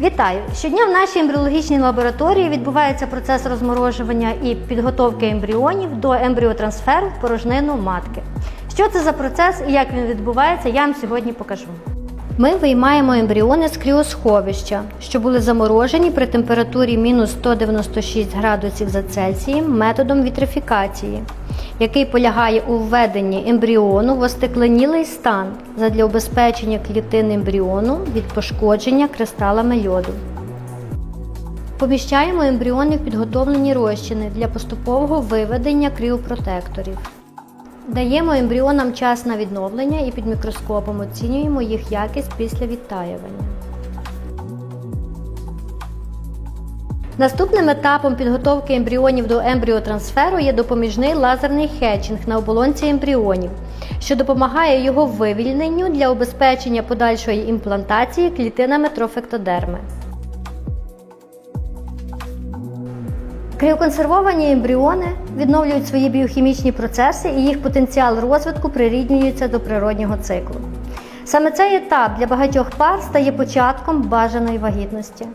Вітаю! Щодня в нашій ембріологічній лабораторії відбувається процес розморожування і підготовки ембріонів до ембріотрансферу в порожнину матки. Що це за процес і як він відбувається, я вам сьогодні покажу. Ми виймаємо ембріони з кріосховища, що були заморожені при температурі мінус 196 градусів за Цельсієм методом вітрифікації, який полягає у введенні ембріону в остекленілий стан задля убезпечення клітин ембріону від пошкодження кристалами льоду. Поміщаємо ембріони в підготовлені розчини для поступового виведення кріопротекторів. Даємо ембріонам час на відновлення і під мікроскопом оцінюємо їх якість після відтаювання. Наступним етапом підготовки ембріонів до ембріотрансферу є допоміжний лазерний хетчинг на оболонці ембріонів, що допомагає його вивільненню для убезпечення подальшої імплантації клітинами трофектодерми. Кріоконсервовані ембріони відновлюють свої біохімічні процеси і їх потенціал розвитку приріднюється до природнього циклу. Саме цей етап для багатьох пар стає початком бажаної вагітності.